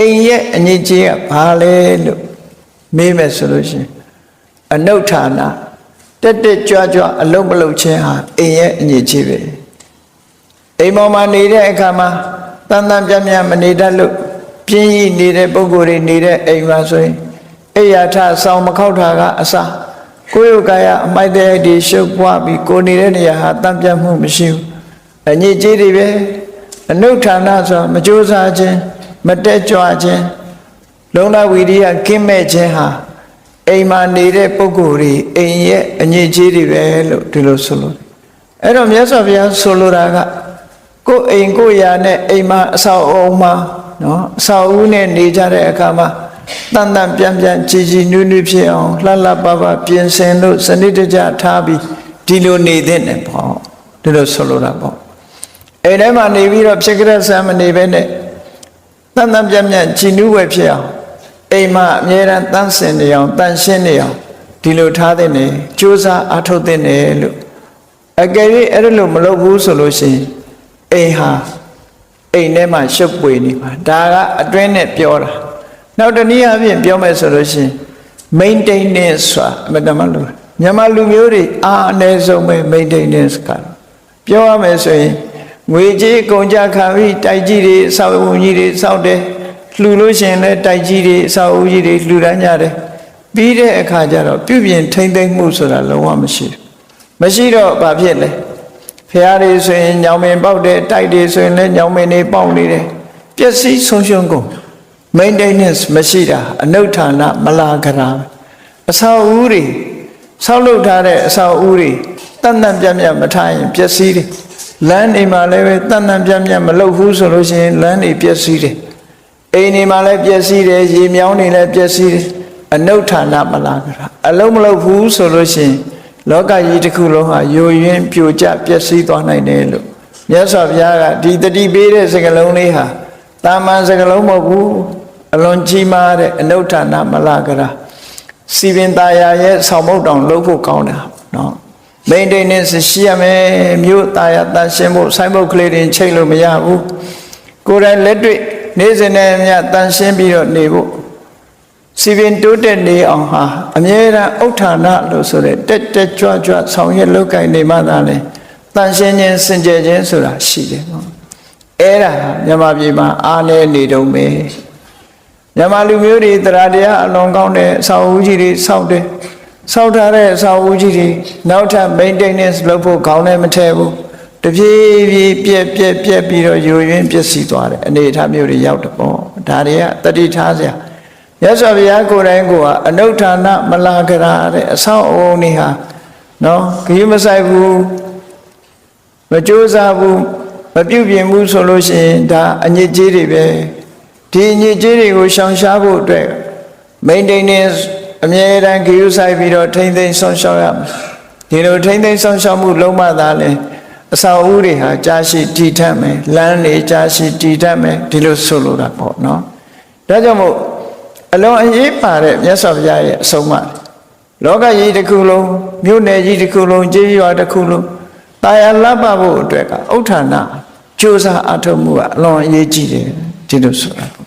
အိမ်ရဲ့အငြိကြီးကဘာလဲလို့မေးမယ်ဆိုလို့ရှိရင်အနုဌာနတက်တက်ကြွကြွအလုံးမလုံးချင်းဟာအိမ်ရဲ့အငြိကြီးပဲအိမ်ပေါ်မှာနေတဲ့အခါမှာတန်တန်ပြတ်ပြတ်မနေတတ်လို့ပြင်းရနေတဲ့ပုံကိုယ်တွေနေတဲ့အိမ်မှာဆိုရင်အိယာထဆောင်းမခောက်တာကအစကိုယ်ရုပ်ကာယအမိုက်တဲ့ဒီရှုပ်ပွားပြီးကိုယ်နေတဲ့နေရာဟာတန်ပြတ်မှုမရှိဘူးအငြိကြီးတွေပဲအနုဌာနဆိုမကြိုးစားခြင်း မတက်ကြွခြင်းလုံလဝီရိယကင်းမဲ့ခြင်းဟာအိမ်မှာနေတဲ့ပုဂ္ဂိုလ်တွေအိမ်ရဲ့အငြိကြီးတွေပဲလို့ဒီလိုဆိုလို့အဲ့တော့မြတ်စွာဘုရားဆိုလိုတာကကိုယ်အိမ်ကိုယ်ရာနဲ့အိမ်မှာအဆောက်အအုံမှာနော်အဆောက်အဦနဲ့နေကြတဲ့အခါမှာတန်တန်ပြန်ပြန်ကြည်ကြည်နူးနူးဖြစ်အောင်လှလှပပပြင်ဆင်လို့စနစ်တကျထားပြီးဒီလိုနေတဲ့နဲ့ပေါ့ဒီလိုဆိုလိုတာပေါ့အိမ်ထဲမှာနေပြီးတော့ဖြစ်ကြတဲ့ဆံမနေဘဲနဲ့ တန်တန်ပြန်ပြန်ကြည်နူးဝယ်ဖြစ်အောင်အိမ်မှာအမြဲတမ်းတန်းစင်နေအောင်တန်ရှင်းနေအောင်ဒီလိုထားတဲ့နေစူးစမ်းအားထုတ်တဲ့နေလို့အကယ်၍အဲ့ဒါလို့မလုပ်ဘူးဆိုလို့ရှိရင်အိမ်ဟာအိမ်ထဲမှာရှုပ်ပွေနေပါဒါကအတွင်းနဲ့ပြောတာနောက်တနည်းအားဖြင့်ပြောမယ်ဆိုလို့ရှိရင် maintenance ဆိုတာအမတမလို့မြန်မာလူမျိုးတွေအားအနည်းဆုံးပဲ maintenance ကပြောရမယ်ဆိုရင် ငွေကြေးကုန်ကြခံပြီးတိုက်ကြီးတွေအဆောက်အဦကြီးတွေစောက်တယ်လှူလို့ရှိရင်လည်းတိုက်ကြီးတွေအဆောက်အဦကြီးတွေလှူဒန်းကြတယ်ပြီးတဲ့အခါကျတော့ပြုပြင်ထိမ့်သိမ့်မှုဆိုတာလုံးဝမရှိဘူးမရှိတော့ဘာဖြစ်လဲဖះတွေဆိုရင်ညောင်မင်ပေါက်တယ်တိုက်တွေဆိုရင်လည်းညောင်မင်တွေပေါက်နေတယ်ပျက်စီးဆုံးရှုံးကုန် maintenance မရှိတာအနုဌာနမလာကြတာအဆောက်အဦတွေဆောက်လုပ်ထားတဲ့အဆောက်အဦတွေတန်တန်ပြတ်ပြတ်မထားရင်ပျက်စီးတယ် လမ်းတွေမှာလည်းပဲတန်တန်ပြတ်ပြတ်မလုပ်ဘူးဆိုလို့ရှိရင်လမ်းတွေပျက်စီးတယ်အိမ်တွေမှာလည်းပျက်စီးတယ်ရေမြောင်းတွေလည်းပျက်စီးတယ်အနုဌာနမလာကြတာအလုံးမလုပ်ဘူးဆိုလို့ရှိရင်လောကကြီးတစ်ခုလုံးဟာယိုယွင်းပြိုကျပျက်စီးသွားနိုင်တယ်လို့မြတ်စွာဘုရားကဒီတတိပေးတဲ့စကားလုံးလေးဟာတာမန်စကားလုံးမဟုတ်ဘူးအလွန်ကြီးမားတဲ့အနုဌာနမလာကြတာစီပင်ตาယာရဲ့ဆောင်းမုတ်တောင်လုပ်ဖို့ကောင်းတာ နော် maintenance ရှိရမယ်မြို့ตาယာတန်ရှင်းဖို့ဆိုင်းဘုတ်ကလေးတွေချိန်လို့မရဘူးကိုယ်တိုင်လက်တွေ့နေ့စဉ်နဲ့အမျှတန်ရှင်းပြီးတော့နေဖို့စီပင်တိုးတက်နေအောင်ဟာအမြဲတမ်းဥဋ္ဌာဏလို့ဆိုတဲ့တက်တက်ကြွကြွဆောင်ရွက်လုပ်ကိုင်နေမှသာလေတန်ရှင်းခြင်းစင်ကြယ်ခြင်းဆိုတာရှိတယ်နော်အဲ့ဒါမြန်မာပြည်မှာအားနည်းနေတုံးပဲမြန်မာလူမျိုးတွေတရားတရားအလွန်ကောင်းတဲ့အစာအုပ်ကြီးတွေစောက်တယ် စောက်ထားတဲ့အစာအုပ်ကြီးတွေနောက်ထပ် maintenance လုပ်ဖို့ခေါင်းနဲ့မထည့်ဘူးတပြေးပြေးပြက်ပြက်ပြက်ပြီးတော့ယိုယွင်းပျက်စီးသွားတယ်အနေအထားမျိုးတွေရောက်တယ်ပေါ့ဒါတွေကတတိထားစရာမြတ်စွာဘုရားကိုယ်တိုင်ကအနုဌာဏမလာကြရာတဲ့အဆောက်အအုံတွေဟာနော်ခရီးမဆိုင်ဘူးမကြိုးစားဘူးမပြုတ်ပြင်ဘူးဆိုလို့ရှိရင်ဒါအညစ်အကြေးတွေပဲဒီအညစ်အကြေးတွေကိုရှောင်ရှားဖို့အတွက် maintenance အမြဲတမ်းခရီးဆိုင်ပြီးတော့ထိမ့်သိမ်းဆောင်ရှောက်ရမယ်ဒီလိုထိမ့်သိမ်းဆောင်ရှောက်မှုလုံးမသာလဲအစာအုပ်တွေဟာကြာရှိတည်ထက်မယ်လမ်းတွေကြာရှိတည်ထက်မယ်ဒီလိုဆိုလိုတာပေါ့နော်ဒါကြောင့်မို့အလုံးအရေးပါတဲ့မြတ်စွာဘုရားရဲ့အဆုံးအမလောကကြီးတစ်ခုလုံးမြို့နယ်ကြီးတစ်ခုလုံးကြေးရွာတစ်ခုလုံးတာယာလပ်ပဖို့အတွက်ကဥဋ္ဌာဏကြိုးစားအထောက်မှုကအလွန်အရေးကြီးတယ်ဒီလိုဆိုတာ